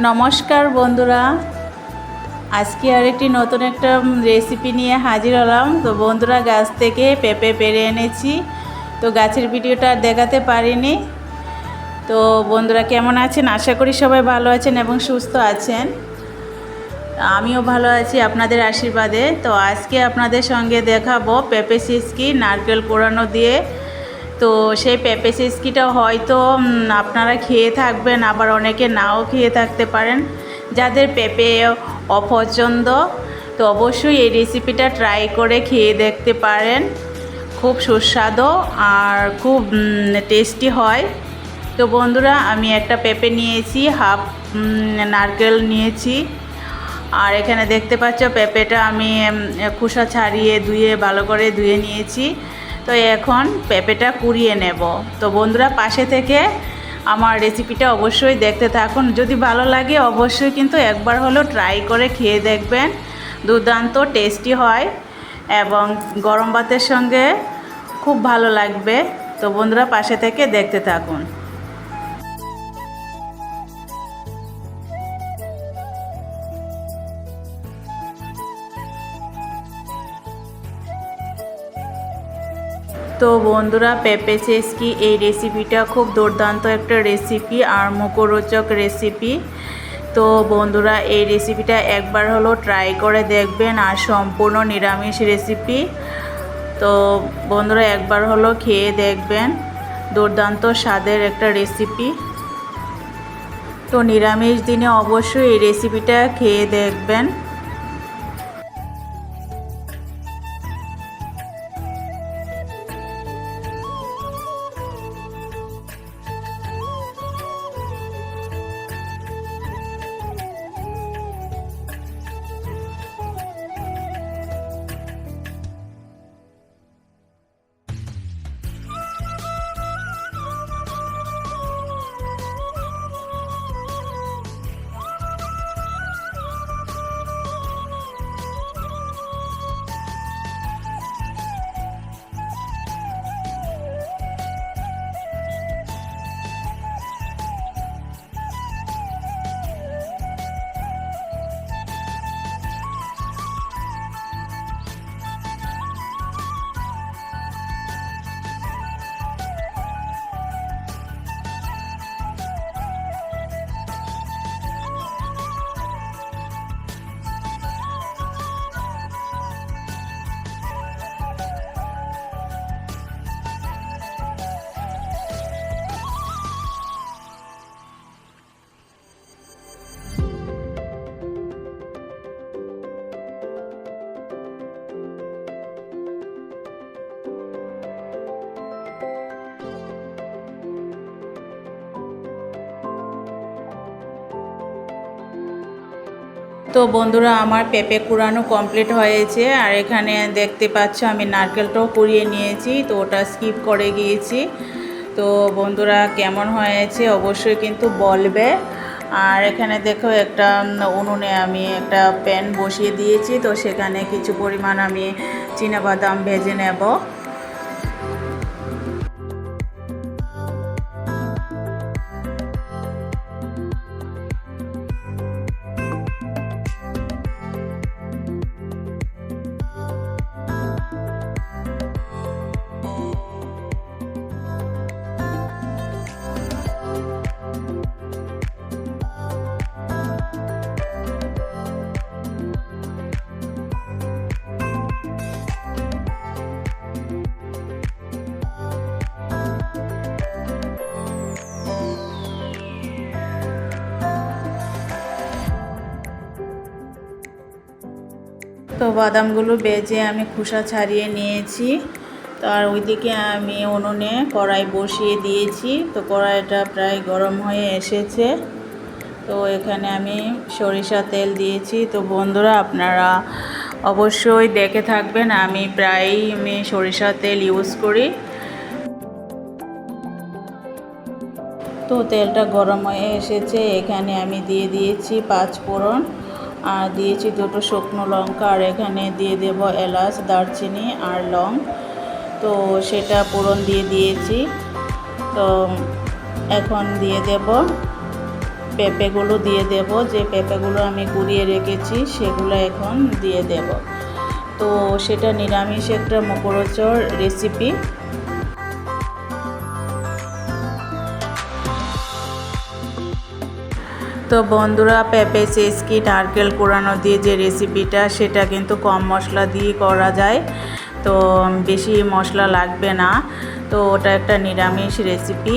নমস্কার বন্ধুরা। আজকে আর একটি নতুন একটা রেসিপি নিয়ে হাজির হলাম। তো বন্ধুরা, গাছ থেকে পেঁপে পেরে এনেছি। তো গাছের ভিডিওটা দেখাতে পারিনি। তো বন্ধুরা, কেমন আছেন? আশা করি সবাই ভালো আছেন এবং সুস্থ আছেন। আমিও ভালো আছি আপনাদের আশীর্বাদে। তো আজকে আপনাদের সঙ্গে দেখাবো পেঁপে সিসকি নারকেল পোড়ানো দিয়ে তো সেই পেঁপে সিসকিটা হয়তো আপনারা খেয়ে থাকবেন, আবার অনেকে নাও খেয়ে থাকতে পারেন। যাদের পেঁপে অপছন্দ, তো অবশ্যই এই রেসিপিটা ট্রাই করে খেয়ে দেখতে পারেন। খুব সুস্বাদু আর খুব টেস্টি হয়। তো বন্ধুরা, আমি একটা পেঁপে নিয়েছি, হাফ নারকেল নিয়েছি। আর এখানে দেখতে পাচ্ছ, পেঁপেটা আমি খোসা ছাড়িয়ে ধুয়ে, ভালো করে ধুয়ে নিয়েছি। তো এখন পেঁপেটা কুড়িয়ে নেব। তো বন্ধুরা, পাশে থেকে আমার রেসিপিটা অবশ্যই দেখতে থাকুন। যদি ভালো লাগে, অবশ্যই কিন্তু একবার হলেও ট্রাই করে খেয়ে দেখবেন। দুর্দান্ত টেস্টি হয় এবং গরম ভাতের সঙ্গে খুব ভালো লাগবে। তো বন্ধুরা, পাশে থেকে দেখতে থাকুন। তো বন্ধুরা, পেঁপে চেসকি এই রেসিপিটা খুব দুর্দান্ত একটা রেসিপি আর মুখরোচক রেসিপি তো বন্ধুরা, এই রেসিপিটা একবার হলো ট্রাই করে দেখবেন আর সম্পূর্ণ নিরামিষ রেসিপি তো বন্ধুরা, একবার হলো খেয়ে দেখবেন, দুর্দান্ত স্বাদের একটা রেসিপি তো নিরামিষ দিনে অবশ্যই এই রেসিপিটা খেয়ে দেখবেন। তো বন্ধুরা, আমার পেঁপে কুড়ানো কমপ্লিট হয়েছে। আর এখানে দেখতে পাচ্ছ, আমি নারকেলটাও কুড়িয়ে নিয়েছি, তো ওটা স্কিপ করে গিয়েছি। তো বন্ধুরা, কেমন হয়েছে অবশ্যই কিন্তু বলবে। আর এখানে দেখো, একটা উনুনে আমি একটা প্যান বসিয়ে দিয়েছি, তো সেখানে কিছু পরিমাণ আমি বাদাম ভেজে নেব। তো বাদামগুলো বেজে আমি খোসা ছাড়িয়ে নিয়েছি। তো আর ওইদিকে আমি উনুনে কড়াই বসিয়ে দিয়েছি। তো কড়াইটা প্রায় গরম হয়ে এসেছে। তো এখানে আমি সরিষা তেল দিয়েছি। তো বন্ধুরা, আপনারা অবশ্যই দেখে থাকবেন। আমি প্রায়ই আমি সরিষা তেল ইউজ করি। তো তেলটা গরম হয়ে এসেছে। এখানে আমি দিয়ে দিয়েছি পাঁচ ফোড়ন। আর দিয়েছি দুটো শুকনো লঙ্কা আর এখানে দিয়ে দেব এলাচ, দারচিনি আর লং। তো সেটা পূরণ দিয়ে দিয়েছি। তো এখন দিয়ে দেব পেঁপেগুলো দিয়ে দেব। যে পেঁপেগুলো আমি কুড়িয়ে রেখেছি, সেগুলো এখন দিয়ে দেব। তো সেটা নিরামিষ একটা মুখরোচর রেসিপি তো বন্ধুরা, পেঁপে চেসকি নারকেল কোরানো দিয়ে যে রেসিপিটা সেটা কিন্তু কম মশলা দিয়ে করা যায়। তো বেশি মশলা লাগবে না। তো ওটা একটা নিরামিষ রেসিপি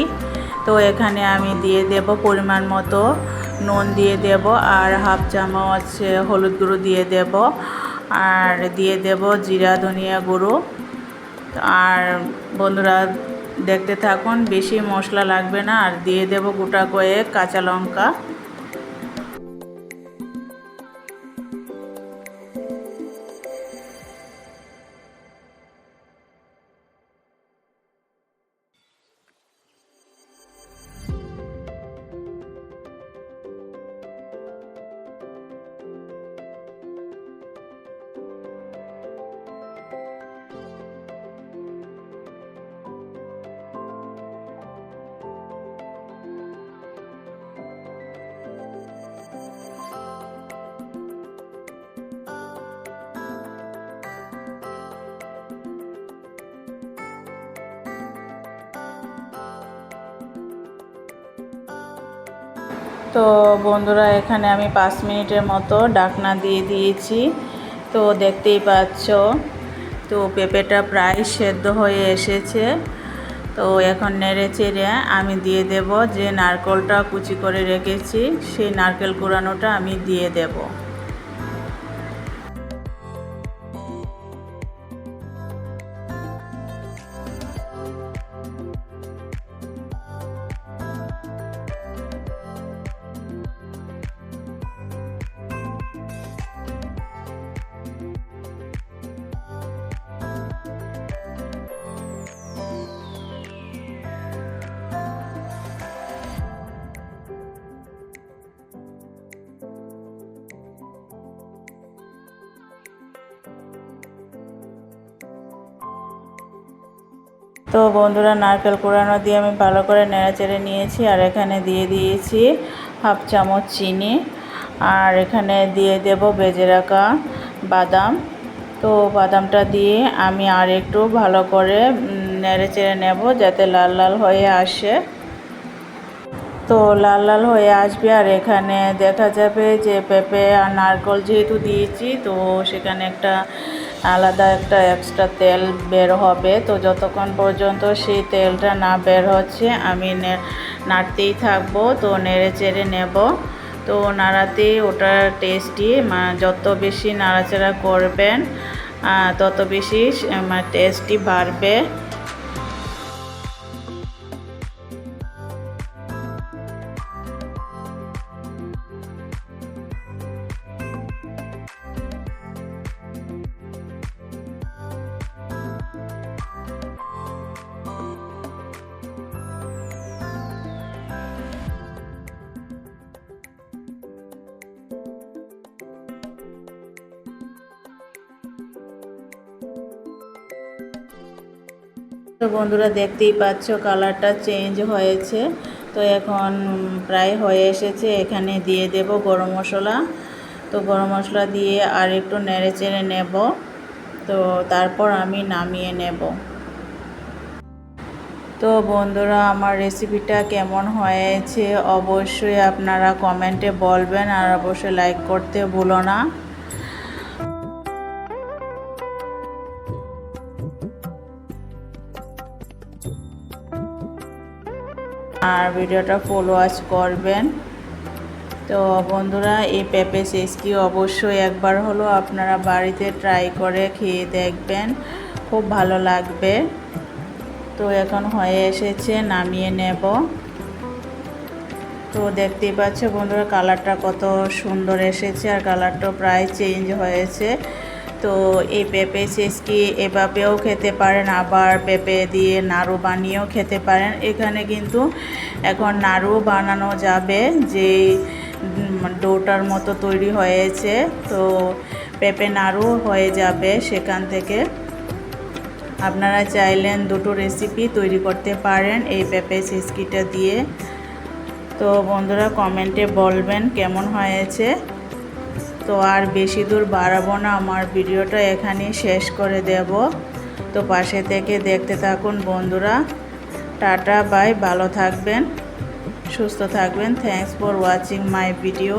তো এখানে আমি দিয়ে দেব পরিমাণ মতো নুন দিয়ে দেব আর হাফ চামচ হলুদ গুঁড়ো দিয়ে দেব। আর দিয়ে দেব জিরা, ধনিয়া গুঁড়ো। আর বন্ধুরা, দেখতে থাকুন, বেশি মশলা লাগবে না। আর দিয়ে দেব গোটা কয়েক কাঁচা লঙ্কা। তো বন্ধুরা, এখানে আমি পাঁচ মিনিটের মতো ডাকনা দিয়ে দিয়েছি। তো দেখতেই পাচ্ছ, তো পেঁপেটা প্রায় সেদ্ধ হয়ে এসেছে। তো এখন নেড়ে চেড়ে আমি দিয়ে দেব যে নারকেলটা কুচি করে রেখেছি, সেই নারকেল কুড়ানোটা আমি দিয়ে দেবো। তো বন্ধুরা, নারকেল কোড়ানো দিয়ে আমি ভালো করে নেড়াচেড়ে নিয়েছি। আর এখানে দিয়ে দিয়েছি হাফ চামচ চিনি। আর এখানে দিয়ে দেব বেজে রাখা বাদাম। তো বাদামটা দিয়ে আমি আর একটু ভালো করে নেড়ে চেড়ে নেব যাতে লাল লাল হয়ে আসে। তো লাল লাল হয়ে আসবে। আর এখানে দেখা যাবে যে পেঁপে আর নারকল যেহেতু দিয়েছি, তো সেখানে একটা আলাদা একটা এক্সট্রা তেল বের হবে। তো যতক্ষণ পর্যন্ত সেই তেলটা না বের হচ্ছে, আমি নাড়তেই থাকব, তো নেড়ে চেড়ে নেব। তো নাড়াতেই ওটার টেস্টি যত বেশি নাড়াচাড়া করবেন তত বেশি টেস্টি বাড়বে। তো বন্ধুরা দেখতেই পাচ্ছ, কালারটা চেঞ্জ হয়েছে। তো এখন প্রায় হয়ে এসেছে, এখানে দিয়ে দেব গরম মশলা। তো গরম মশলা দিয়ে আর একটু নেড়ে চেড়ে নেব। তো তারপর আমি নামিয়ে নেব। তো বন্ধুরা, আমার রেসিপিটা কেমন হয়েছে অবশ্যই আপনারা কমেন্টে বলবেন আর অবশ্যই লাইক করতে ভুলো না। আর ভিডিওটা ফলো ওয়াচ করবেন। তো বন্ধুরা, এই পেঁপে সেসকি অবশ্যই একবার হলো আপনারা বাড়িতে ট্রাই করে খেয়ে দেখবেন। খুব ভালো লাগবে। তো এখন হয়ে এসেছে, নামিয়ে নেব। তো দেখতেই পাচ্ছ বন্ধুরা কালারটা কত সুন্দর এসেছে আর কালারটাও প্রায় চেঞ্জ হয়েছে। তো এই পেঁপে চেসকি এভাবেও খেতে পারেন, আবার পেঁপে দিয়ে নাড়ু বানিয়েও খেতে পারেন। এখানে কিন্তু এখন নাড়ু বানানো যাবে যে ডোটার মতো তৈরি হয়েছে। তো পেঁপে নাড়ু হয়ে যাবে সেখান থেকে। আপনারা চাইলেন দুটো রেসিপি তৈরি করতে পারেন এই পেঁপে সিসকিটা দিয়ে। তো বন্ধুরা কমেন্টে বলবেন কেমন হয়েছে। তো আর বেশি দূর বাড়াবো না, আমার ভিডিওটা এখানেই শেষ করে দেব। তো পাশে থেকে দেখতে থাকুন বন্ধুরা। টাটা, বাই, ভালো থাকবেন, সুস্থ থাকবেন। Thanks for watching my video